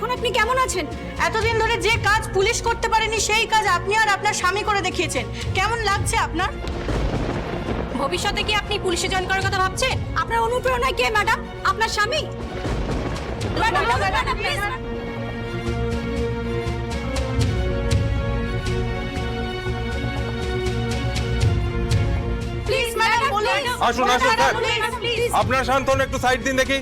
এখন আপনি কেমন আছেন? এতদিন ধরে যে কাজ পুলিশ করতে পারেনি সেই কাজ আপনি আর আপনার স্বামী করে দেখিয়েছেন। কেমন লাগছে আপনার? ভবিষ্যতে কি আপনি পুলিশে জয়েন করার কথা ভাবছেন? আপনার অনুপ্রেরণা কে ম্যাডাম আপনার স্বামী? আসুন আসুন আপনার শান্তন একটু সাইড দিন দেখি।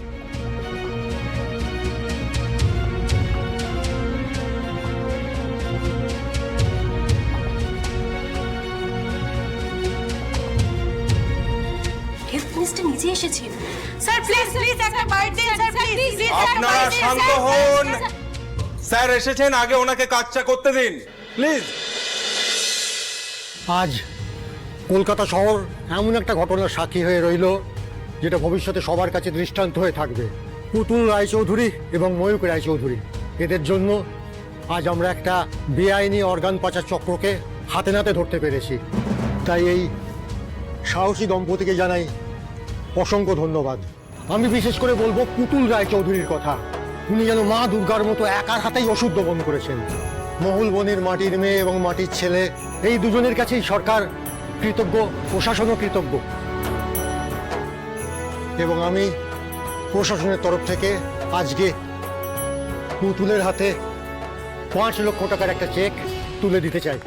হেলথ নিজে স্যার প্লিজ প্লিজ একটা বাইট দিন স্যার প্লিজ প্লিজ আপনারা শান্ত হন স্যার এসেছেন আগে ওনাকে কাজটা করতে দিন প্লিজ আজ কলকাতা শহর এমন একটা ঘটনার সাক্ষী হয়ে রইল যেটা ভবিষ্যতে সবার কাছে দৃষ্টান্ত হয়ে থাকবে। পুতুল রায়চৌধুরী এবং ময়ূক রায়চৌধুরী এদের জন্য আজ আমরা একটা বেআইনি অর্গান পাচার চক্রকে হাতে নাতে ধরতে পেরেছি। তাই এই সাহসী দম্পতিকে জানাই অসংখ্য ধন্যবাদ। আমি বিশেষ করে বলব পুতুল রায়চৌধুরীর কথা। উনি যেন মা দুর্গার মতো একার হাতেই ওষুধ দমন করেছেন। মহুল বনের মাটির মেয়ে এবং মাটির ছেলে, এই দুজনের কাছেই সরকার কৃতজ্ঞ, প্রশাসনও কৃতজ্ঞ। এবং আমি প্রশাসনের তরফ থেকে আজকে পুতুলের হাতে পাঁচ লক্ষ টাকার একটা চেক তুলে দিতে চাই।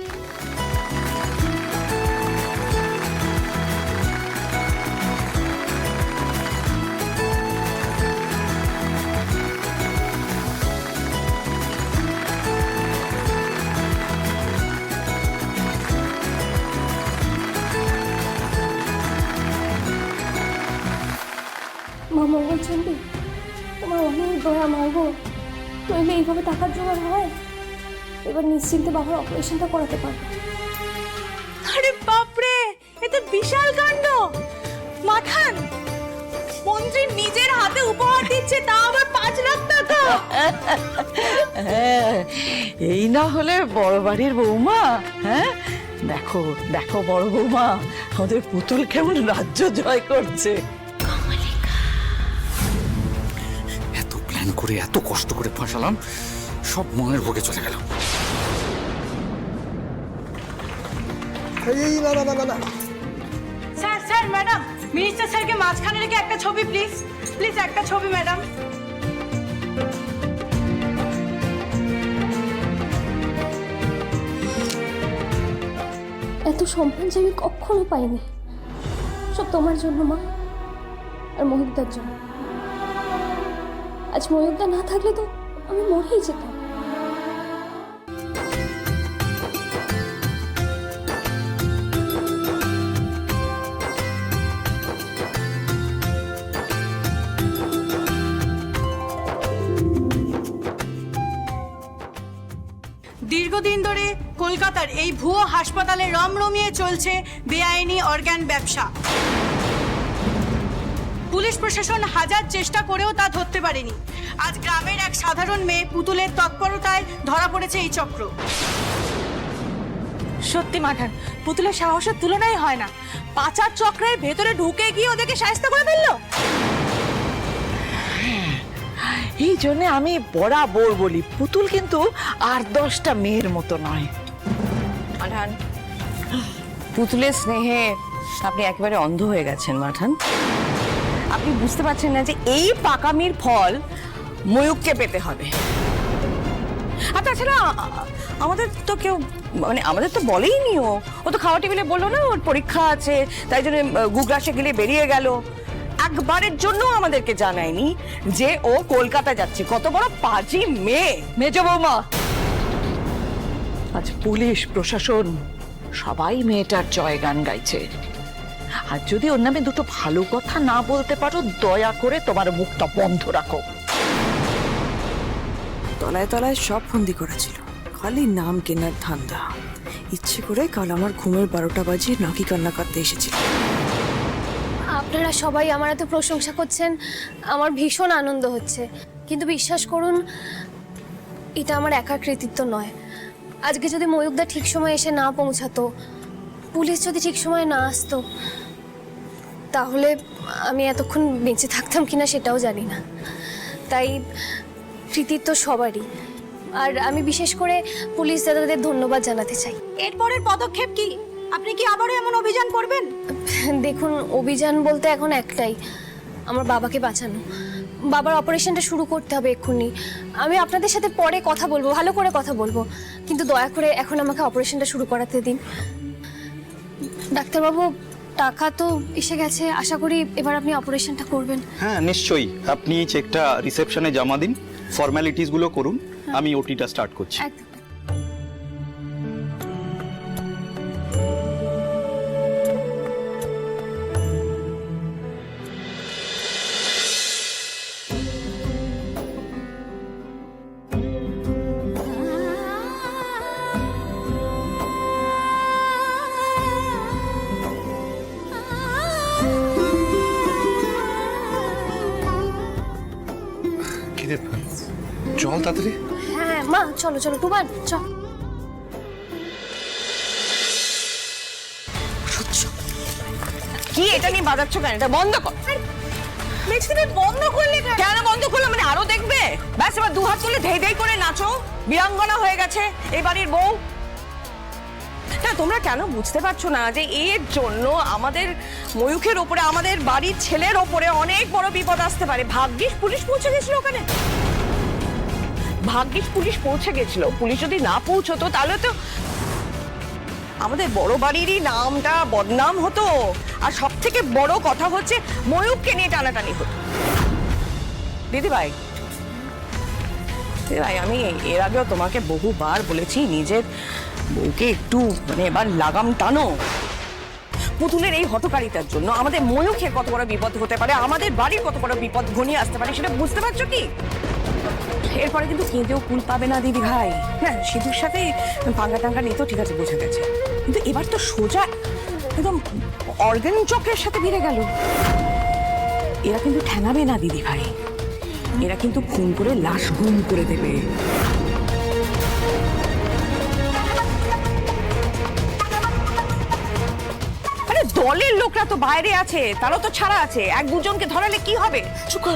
এইভাবে টাকার জোগাড় হয়? এবার নিশ্চিন্তে বাবার অপারেশনটা করাতে পারব। আরে বাপরে এ তো বিশাল কাণ্ড। মাথান মন্ত্রী নিজের হাতে উপহার দিচ্ছে তা আবার পাঁচ লাখ টাকা। হ্যাঁ এই না হলে বড় বাড়ির বৌমা হ্যাঁ? দেখো দেখো বড় বৌমা আমাদের পুতুল কেমন রাজ্য জয় করছে। করে এত কষ্ট করে ফাঁসালাম সব মনের ভোগে চলে গেল এই না না না না স্যার স্যার ম্যাডাম মিনিস্টার স্যারকে মাঝখানে রেখে একটা ছবি প্লিজ। প্লিজ একটা ছবি ম্যাডাম। এত সম্মান যে আমি কখনো পাইনি। সব তোমার জন্য মা আর মহিকদার জন্য। আজ মহিকদা না থাকলে তো আমি মরেই যেতাম। দীর্ঘদিন ধরে কলকাতার এই ভুয়ো হাসপাতালে রমরমিয়ে চলছে বেআইনি অর্গান ব্যবসা। পুলিশ প্রশাসন হাজার চেষ্টা করেও তা ধরতে পারেনি। আজ গ্রামের এক সাধারণ মেয়ে পুতুলের তৎপরতায় ধরা পড়েছে এই চক্র। সত্যি, মাঠান, পুতুলের সাহসের তুলনাই হয় না। পাচার চক্রের ভেতরে ঢুকে গিয়ে ওদেরকে সাহায্য করে ফেলল। এই জন্য আমি বরাবর বলি, পুতুল কিন্তু আর দশটা মেয়ের মতো নয়। মাঠান, পুতুলের স্নেহে আপনি একেবারে অন্ধ হয়ে গেছেন, মাঠান। আপনি বুঝতে পারছেন না যে এই পাকামির ফল ময়ূককে পেতে হবে। আর তাছাড়া আমাদের তো কেউ মানে আমাদের তো বলেইনি ও। ও তো খাওয়া টেবিলে বলল না ওর পরীক্ষা আছে তাই জন্য গুগরাসে গেলে বেরিয়ে গেল। একবারের জন্য আমাদেরকে জানায়নি যে ও কলকাতা যাচ্ছে। কত বড় পাজি মেয়ে। মেজ বৌমা। আজ পুলিশ প্রশাসন সবাই মেয়েটার জয়গান গাইছে। আর যদি ওর নামে দুটো ভালো কথা না বলতে পারো দয়া করে তোমার মুখটা বন্ধ রাখো। তলায় তলায় সব ফন্দি করা ছিল খালি নাম কেনার ধান্দা। ইচ্ছে করে কাল আমার ঘুমের বারোটা বাজিয়ে নাকি কান্না কাঁদতে এসেছিল। আপনারা সবাই আমার এত প্রশংসা করছেন আমার ভীষণ আনন্দ হচ্ছে। কিন্তু বিশ্বাস করুন এটা আমার একার কৃতিত্ব নয়। আজকে যদি ময়ূকদা ঠিক সময় এসে না পৌঁছাতো পুলিশ যদি ঠিক সময় না আসতো তাহলে আমি এতক্ষণ বেঁচে থাকতাম কিনা সেটাও জানি না। তাই কৃতিত্ব সবারই। আর আমি বিশেষ করে পুলিশ দাদাদের ধন্যবাদ জানাতে চাই। এরপরের পদক্ষেপ কি? আপনি কি আবারও এমন অভিযান করবেন? দেখুন অভিযান বলতে এখন একটাই আমার বাবাকে বাঁচানো। বাবার অপারেশনটা শুরু করতে হবে এক্ষুনি। আমি আপনাদের সাথে পরে কথা বলব ভালো করে কথা বলব। কিন্তু দয়া করে এখন আমাকে অপারেশনটা শুরু করাতে দিন। ডাক্তারবাবু টাকা তো এসে গেছে। আশা করি এবার আপনি অপারেশনটা করবেন। হ্যাঁ নিশ্চয়ই। আপনি চেকটা রিসেপশনে জমা দিন। ফর্মালিটিসগুলো করুন। আমি ওটিটা স্টার্ট করছি। একদম। তাড়াতাড়ি। হ্যাঁ মা চলো চলো টুবান চল কি এটা নিয়ে বাজাচ্ছ কেন? এটা বন্ধ কর। বন্ধ করলে কেন? কেন বন্ধ করল? মানে আরও দেখবে? ব্যাস এবার দু হাত তুলে ধেই ধেই করে নাচো। বীরাঙ্গনা হয়ে গেছে এই বাড়ির বউ। না তোমরা কেন বুঝতে পারছ না যে এর জন্য আমাদের ময়ূখের ওপরে আমাদের বাড়ির ছেলের ওপরে অনেক বড় বিপদ আসতে পারে? ভাগ্যিস পুলিশ পৌঁছে গেছিল ওখানে। ভাগ্যিস পুলিশ পৌঁছে গেছিল। পুলিশ যদি না পৌঁছতো, তাহলে তো আমাদের বড় বাড়িরই নামটা বদনাম হতো। আর সব থেকে বড় কথা হচ্ছে ময়ূককে নিয়ে টানাটানি হতো। দিদি ভাই দিদি ভাই, আমি এর আগেও তোমাকে বহুবার বলেছি, নিজের বউকে একটু মানে এবার লাগাম টানো। পুতুলের এই হটকারিতার জন্য আমাদের ময়ূখের কত বড় বিপদ হতে পারে, আমাদের বাড়ির কত বড় বিপদ ঘনিয়ে আসতে পারে, সেটা বুঝতে পারছ কি? এরপরে কিন্তু কেঁদেও কুল পাবে না দিদি ভাই। হ্যাঁ সিধুর সাথে পাঙ্গা টাঙ্গা নিতেও ঠিক আছে, বোঝা গেছে। কিন্তু এবার তো সোজা একদম অর্গান চক্রের সাথে ভিড়ে গেল। এরা কিন্তু ঠেঙাবে না দিদি ভাই। এরা কিন্তু খুন করে লাশ গুম করে দেবে। লোকরা তো বাইরে আছে তারাও তো ছাড়া আছে। এক দুজনকে ধরালে কি হবে?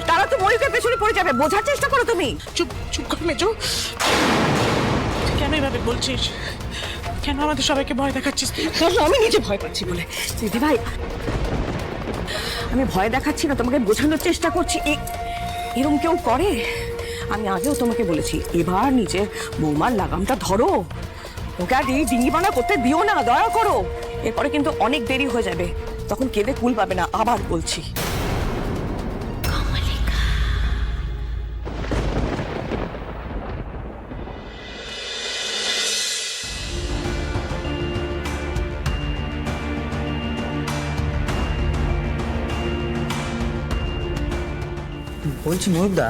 তারা তো ময়ূকের পেছনে পড়ে যাবে বোঝার চেষ্টা করো তুমি। চুপ চুপ কর মেজো। কেন এভাবে বলছিস? কেন আমাদের সবাইকে ভয় দেখাচ্ছিস কারণ আমি নিজে ভয় পাচ্ছি বলে? দিদি ভাই আমি ভয় দেখাচ্ছি না তোমাকে বোঝানোর চেষ্টা করছি। এরম কেউ করে? আমি আগেও তোমাকে বলেছি এবার নিজের বৌমার লাগামটা ধরো। ওকে আর এই ডিঙ্গিবানা করতে দিও না দয়া করো। এরপরে কিন্তু অনেক দেরি হয়ে যাবে। তখন কেঁদে কুল পাবে না আবার বলছি। বলছি ময়ূরদা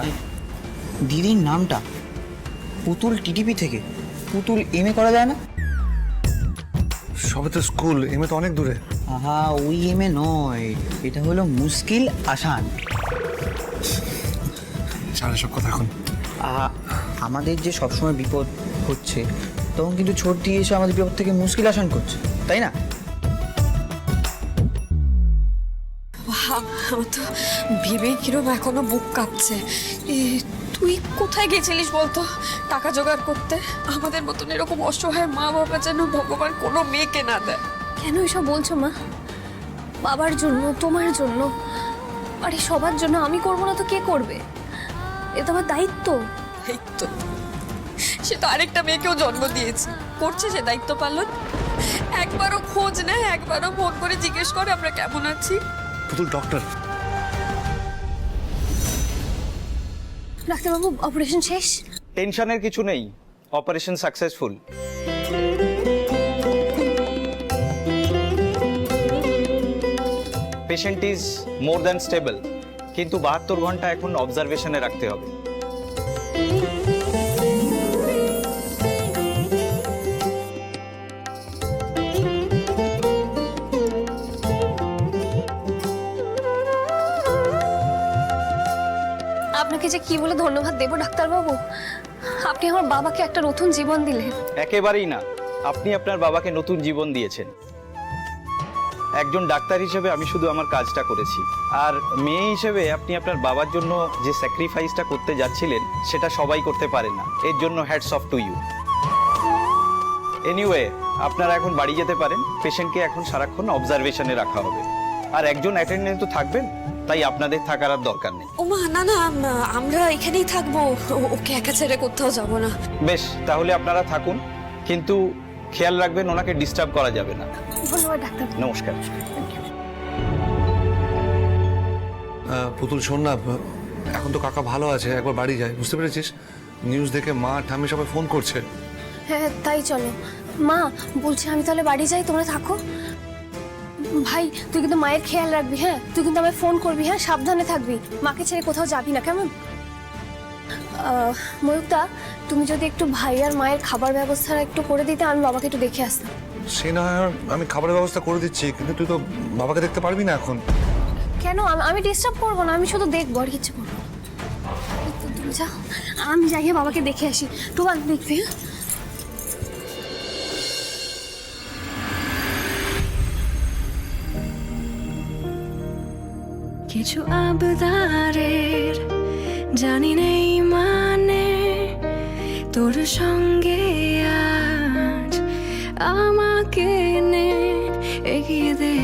দিদির নামটা পুতুল টিটিপি থেকে। পুতুল এম এ করা যায় না? সবে তো স্কুল এমে তো অনেক দূরে। আহা ওই এম এ নয়। এটা হলো মুশকিল আসান। ছাড়া সব কথা এখন। আহা আমাদের যে সবসময় বিপদ হচ্ছে তখন কিন্তু ছোট দিয়ে এসে আমাদের বিপদ থেকে মুশকিল আসান করছে তাই না? আমার তো ভেবেই কিরম এখনও বুক কাঁপছে। এ, তুই কোথায় গেছিলিস বলতো? টাকা জোগাড় করতে? আমাদের মতন এরকম অসহায় মা বাবা যেন ভগবান কোনো মেয়েকে না দেয়। কেন এসব বলছো মা? বাবার জন্য তোমার জন্য আরে সবার জন্য আমি করব না তো কে করবে? এ তো আমার দায়িত্ব। তো সে তো আরেকটা মেয়েকেও জন্ম দিয়েছে। করছে সে দায়িত্ব পালন? একবারও খোঁজ নেয় একবারও ফোন করে জিজ্ঞেস করে আমরা কেমন আছি? পুতুল ডক্টর ডাক্তারবাবু অপারেশন শেষ? টেনশনের কিছু নেই operation successful patient is more than stable কিন্তু বাহাত্তর ঘণ্টা এখন অবজারভেশনে রাখতে হবে। আপনাকে যে কি বলে ধন্যবাদ দেবো ডাক্তারবাবু? আপনি আমার বাবাকে একটা নতুন জীবন দিলেন। একেবারেই না। আপনি আপনার বাবাকে নতুন জীবন দিয়েছেন। একজন ডাক্তার হিসেবে আমি শুধু আমার কাজটা করেছি। আর মেয়ে হিসেবে আপনি আপনার বাবার জন্য যে স্যাক্রিফাইসটা করতে যাচ্ছিলেন সেটা সবাই করতে পারে না। এর জন্য hats off to you anyway আপনারা এখন বাড়ি যেতে পারেন। পেশেন্টকে এখন সারাক্ষণ অবজারভেশনে রাখা হবে। আর একজন অ্যাটেন্ডেন্ট তো থাকবেন তাই আপনাদের থাকার আর দরকার নেই। ওমা না না আমরা এখানেই থাকব। ওকে একা ছেড়ে কোথাও যাব না। বেশ তাহলে আপনারা থাকুন। কিন্তু খেয়াল রাখবেন ওনাকে ডিস্টার্ব করা যাবে না। ধন্যবাদ ডাক্তার। নমস্কার। পুতুল শোন না এখন তো কাকা ভালো আছে একবার বাড়ি যায় বুঝতে পেরেছিস? নিউজ দেখে মা ঠাম্মি সবাই ফোন করছে। হ্যাঁ তাই চলো। মা বলছি আমি তাহলে বাড়ি যাই তোমরা থাকো। ভাই তুই কিন্তু মায়ের খেয়াল রাখবি হ্যাঁ? তুই কিন্তু আমায় ফোন করবি হ্যাঁ? সাবধানে থাকবি। মাকে ছেড়ে কোথাও যাবি না কেমন? ময়ূকদা তুমি যদি একটু ভাই আর মায়ের খাবার ব্যবস্থা একটু করে দিতে আমি বাবাকে একটু দেখে আসতাম। সে না আমি খাবারের ব্যবস্থা করে দিচ্ছি কিন্তু তুই তো বাবাকে দেখতে পারবি না এখন। কেন? আমি- ডিস্টার্ব করব না আমি শুধু দেখব আর কিছু করব। আমি যাই বাবাকে দেখে আসি। তোমার দেখবি হ্যাঁ? কিছু আবদারের জানি নেই মানে তোর সঙ্গে আজ আমাকে নে এগিয়ে দে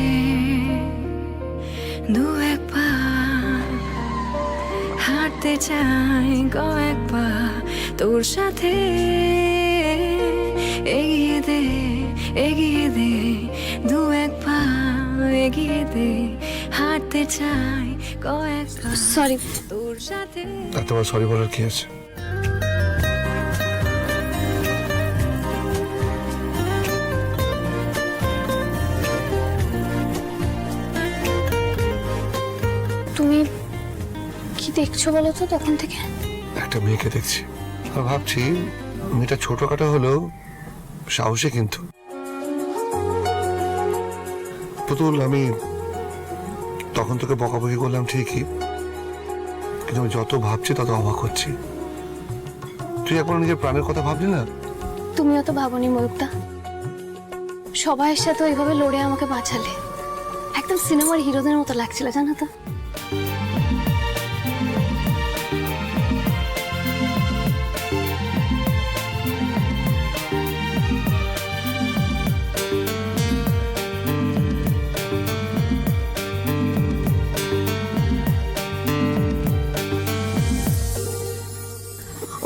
দু এক পা হাঁটতে চাই কয়েক পা তোর সাথে এগিয়ে দে এগিয়ে দে দু এক পা এগিয়ে দে হাঁটতে চাই কয়েক সরি তোর সাথে এতবার সরি বলার কি আছে? দেখছ বলো তো তখন থেকে? একটা মেয়েকে দেখছি। আর ভাবছি মেয়েটা ছোটখাটো হলেও সাহসী কিন্তু। পুতুল আমি তখন তোকে বকাবকি করলাম ঠিকই। কিন্তু আমি যত ভাবছি তত অবাক হচ্ছি। তুই একবার নিজের প্রাণের কথা ভাবলি না? তুমিও তো ভাবনি ময়ূকদা সবাইয়ের সাথে ওইভাবে লড়ে আমাকে বাঁচালে। একদম সিনেমার হিরোদের মতো লাগছিল জানো তো?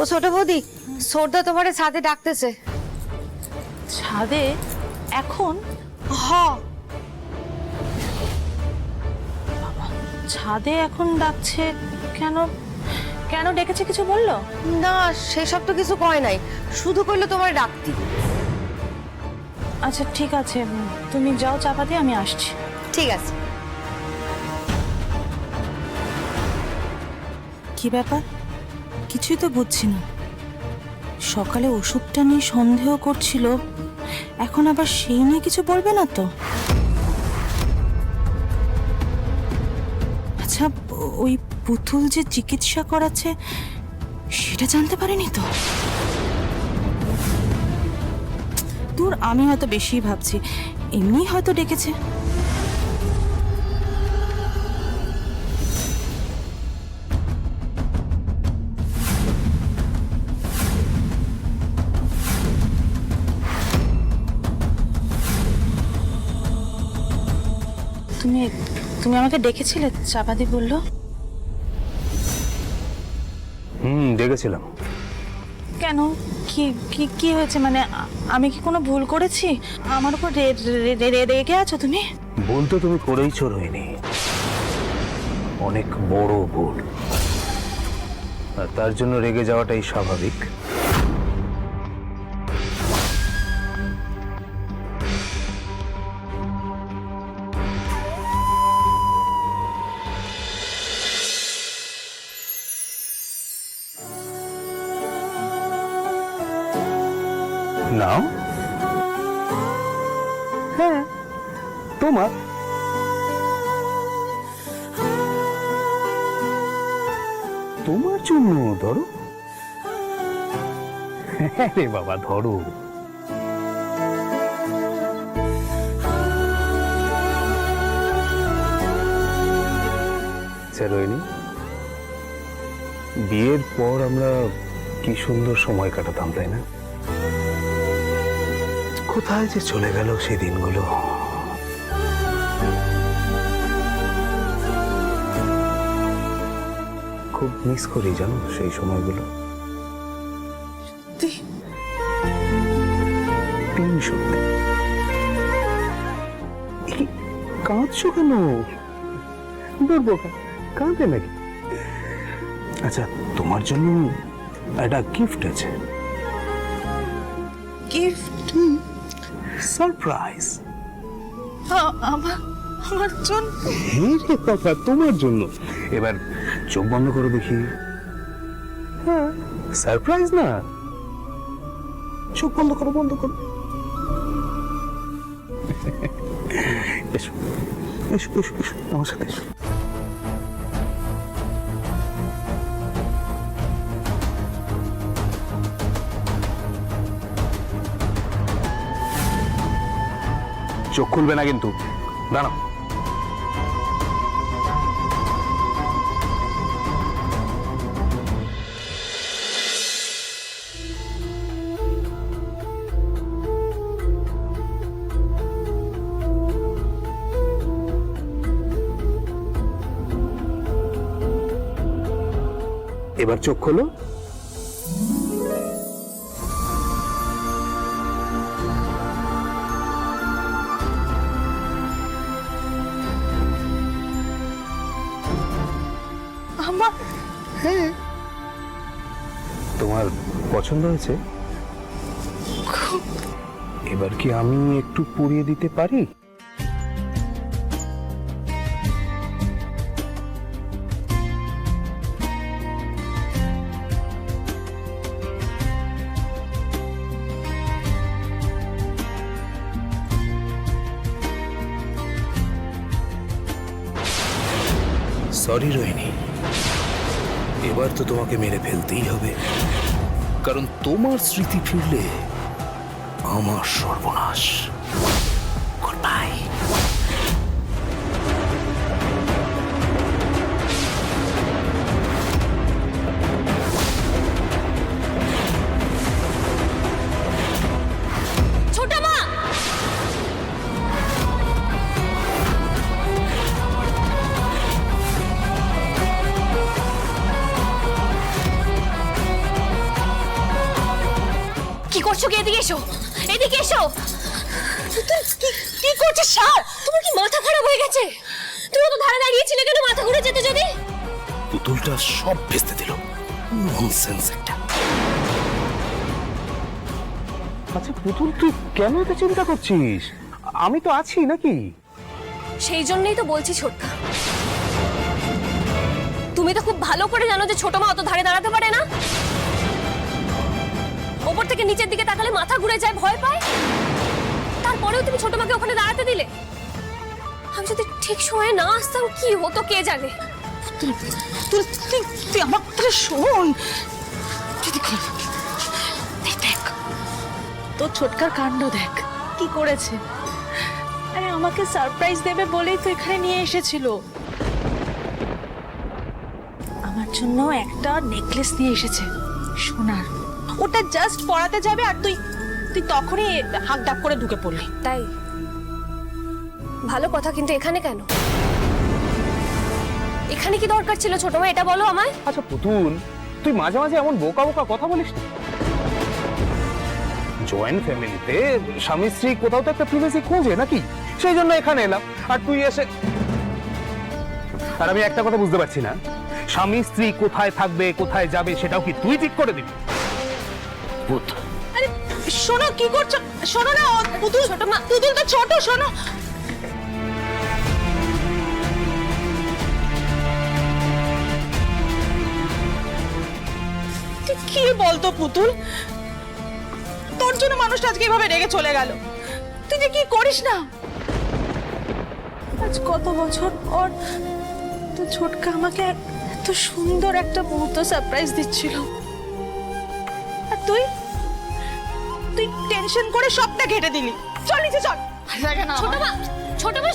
ও ছোট বৌদি সোরদা তোমার ছাদে ডাকতেছে। ছাদে? এখন? হ। ছাদে এখন ডাকছে কেন? কেন ডেকেছে কিছু বলল? না সেসব তো কিছু কয় নাই। শুধু কইলো তোমার ডাকতি। আচ্ছা ঠিক আছে তুমি যাও চাপা দিয়ে আমি আসছি। ঠিক আছে। কি ব্যাপার? কিছুই তো বুঝছি না। সকালে ওষুধটা নিয়ে সন্দেহ করছিল, এখন আবার সেই নিয়ে কিছু বলবে না তো? আচ্ছা ওই পুতুল যে চিকিৎসা করাচ্ছে, সেটা জানতে পারেনি তো? দূর আমি হয়তো বেশি ভাবছি এমনি হয়তো ডেকেছে। তুমি তুমি আমাকে ডেকেছিলে? চাপাদি বলল। হুম দেখেছিলাম কেন? কি কি কি হয়েছে? মানে আমি কি কোনো ভুল করেছি? আমার উপর রে- রে- রে- রে- রেগে আছো তুমি? ভুল তো তুমি করেই চোর হয়নি। অনেক বড় ভুল। আর তার জন্য রেগে যাওয়াটাই স্বাভাবিক। নে বাবা, ধরো। আচ্ছা, বিয়ের পর আমরা কি সুন্দর সময় কাটাতাম, তাই না? কোথায় যে চলে গেল সেই দিনগুলো। খুব মিস করি জানো সেই সময়গুলো। কাঁদছো কেন? কাঁদে নাকি? আচ্ছা তোমার জন্য একটা গিফট আছে। গিফট সারপ্রাইজ আমার আমার জন্য? রে বাবা তোমার জন্য। এবার চোখ বন্ধ করে দেখি। হ্যাঁ সারপ্রাইজ না? চোখ বন্ধ করো বন্ধ করো। এসো। এসো এসো চোখ খুলবে না কিন্তু। দাঁড়াও। এবার চোখ খোলো। আমার হ্যাঁ। তোমার পছন্দ হয়েছে? এবার কি আমি একটু পুড়িয়ে দিতে পারি? সরি রোহিণী। এবার তো তোমাকে মেরে ফেলতেই হবে। কারণ তোমার স্মৃতি ফিরলে আমার সর্বনাশ। কি করছ কি এদিকে এসো? এদিকে এসো। কি করছিস সার? তোমার কি মাথা খারাপ হয়ে গেছে? তুমি তো ধারে দাঁড়িয়েছিলে কেন মাথা ঘুরে যেতে যদি? পুতুলটা সব ভেস্তে দিল। ননসেন্স একটা। আচ্ছা পুতুল তুই কেন এত চিন্তা করছিস? আমি তো আছি নাকি? সেই জন্যই তো বলছি ছোটকা। তুমি তো খুব ভালো করে জানো যে ছোট মা অত ধারে দাঁড়াতে পারে না। ওপর থেকে নিচের দিকে তাকালে মাথা ঘুরে যায়, ভয় পায়? তারপরেও তুমি ছোট মাকে ওখানে দাঁড়াতে দিলে? আমি যদি ঠিক সময়ে না আসতাম, কি হতো কে জানে? তুই তুই তুই তুই শোন। দেখ। তোর ছোটকার কাণ্ড দেখ, কি করেছে। আরে, আমাকে সারপ্রাইজ দেবে বলেই তো এখানে নিয়ে এসেছিল। আমার জন্য একটা নেকলেস নিয়ে এসেছে, সোনার। ওটা জাস্ট পরাতে যাবে আর তুই তুই তখনই হাক ডাক করে ঢুকে পড়লি। তাই? ভালো কথা কিন্তু এখানে কেন? এখানে কি দরকার ছিল ছোট মা এটা বলো আমায়। আচ্ছা পুতুল তুই মাঝে মাঝে এমন বোকা বোকা কথা বলিস না? জয়েন্ট ফ্যামিলিতে স্বামী স্ত্রী কোথাও তো একটা প্রিভেসি খোঁজে নাকি? সেই জন্য এখানে এলাম। আর তুই এসে আর আমি একটা কথা বুঝতে পারছি না। স্বামী স্ত্রী কোথায় থাকবে কোথায় যাবে সেটাও কি তুই ঠিক করে দিবি? ভূত আরে শোনো কি করছ? শোনো না পুতুল ছোট মা। পুতুল তো ছোট শোনো। কি বলতো পুতুল? তোর জন্য মানুষটা আজকে এভাবে রেগে চলে গেল। তুই যে কি করিস না? আজ কত বছর পর তো ছোটকা আমাকে এত সুন্দর একটা মুহূর্ত সারপ্রাইজ দিচ্ছিল। তুই? তুই টেনশন করে সবটা ঘেটে দিলি। চল নিচে চল। ছোট মা ছোট মা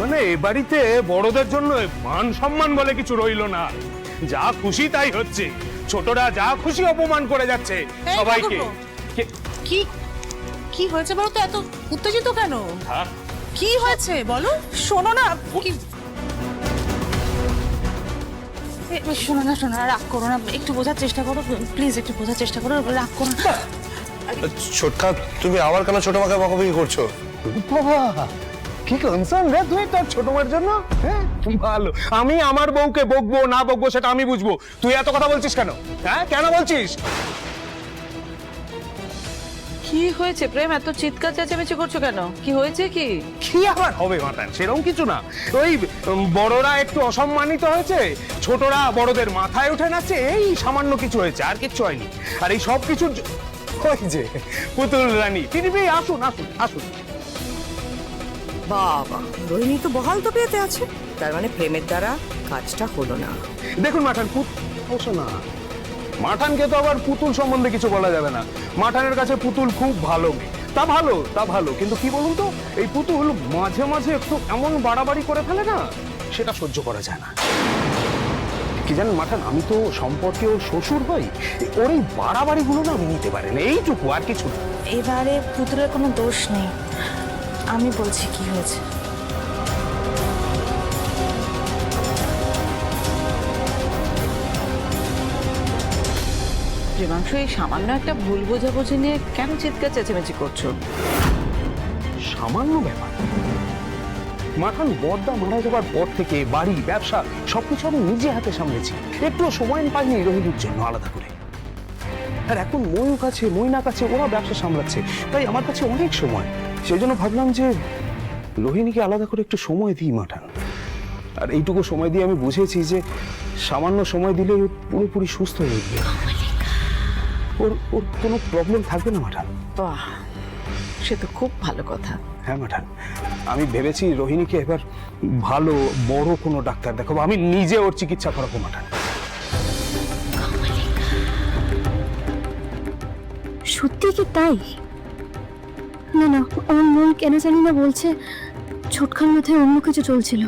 মানে এ বাড়িতে বড়দের জন্য মান সম্মান বলে কিছু রইল না। যা খুশি তাই হচ্ছে। ছোটরা যা খুশি অপমান করে যাচ্ছে সবাইকে। কি? কি হয়েছে বলো তো? এত উত্তেজিত কেন? হ্যাঁ? কি হয়েছে বলো? শোনো না শোনো না শোনো না রাগ করো না। একটু বোঝার চেষ্টা করো প্লিজ একটু বোঝার চেষ্টা করো রাগ করো না। ছোটকা তুমি আবার কেন ছোট মাকে বকাবকি করছ? বাবা কি কনসার্ন রে তুই তোর ছোট মার জন্য? হ্যাঁ? ভালো। আমি আমার বউকে বকবো না বকবো সেটা আমি বুঝব। তুই এত কথা বলছিস কেন? হ্যাঁ? কেন বলছিস? কি হয়েছে প্রেম? এত চিৎকার চেঁচামেচি করছ কেন? কি হয়েছে কি? কি আবার হবে মাতান সেরকম কিছু না। ওই বড়রা একটু অসম্মানিত হয়েছে ছোটরা বড়দের মাথায় উঠে নাচছে এই সামান্য কিছু হয়েছে আর কিচ্ছু হয়নি। আর এই সব কিছুর জ- ওই যে পুতুল রানী। তিনি ভাই আসুন আসুন আসুন। বাবা রোহিণী তো বহাল তো পেতে আছে। তার মানে প্রেমের দ্বারা কাজটা হলো না। দেখুন মাঠান পুত না। মাঠানকে তো আবার পুতুল সম্বন্ধে কিছু বলা যাবে না। মাঠানের কাছে পুতুল খুব ভালো। তা ভালো তা ভালো, কিন্তু কি বলুন তো, এই পুতুল মাঝে মাঝে একটু এমন বাড়াবাড়ি করে ফেলে না, সেটা সহ্য করা যায় না। কি জানেন মাঠান, আমি তো সম্পর্কে ওর শ্বশুর হই, ওর এই বাড়াবাড়িগুলো না আমি নিতে পারেন এইটুকু আর কিছু না। এবারে পুতুলের কোনো দোষ নেই। আমি বলছি কি হয়েছে। প্রেমাংশু এই সামান্য একটা ভুল বোঝাবুঝি নিয়ে কেন চিৎকার চেঁচামেচি করছ? সামান্য ব্যাপার। মাঠান বদ্দা মারা যাবার পর থেকে বাড়ি, ব্যবসা, সবকিছু আমি নিজে হাতে সামলেছি। একটু সময় পাইনি রোহিণীর জন্য আলাদা করে। আর এখন ময়ূর কাছে, ময়না কাছে, ওরা ব্যবসা সামলাচ্ছে, তাই আমার কাছে অনেক সময়। সেই জন্য ভাবলাম যে রোহিণীকে আলাদা করে একটু সময় দিই মাঠান আর এইটুকু সময় দিয়ে আমি বুঝেছি যে সামান্য সময় দিলে পুরোপুরি সুস্থ হয়ে উঠবে। ওর ওর কোনো প্রবলেম থাকবে না মাঠান? বাহ সে তো খুব ভালো কথা। হ্যাঁ ম্যাডাম আমি ভেবেছি রোহিণীকে এবার ভালো বড় কোনো ডাক্তার দেখাবো। আমি নিজে ওর চিকিৎসা করাবো ম্যাডাম সত্যি কি তাই? না না আমার মন কেন জানি না বলছে ছোটখার মাথায় অন্য কিছু চলছিল।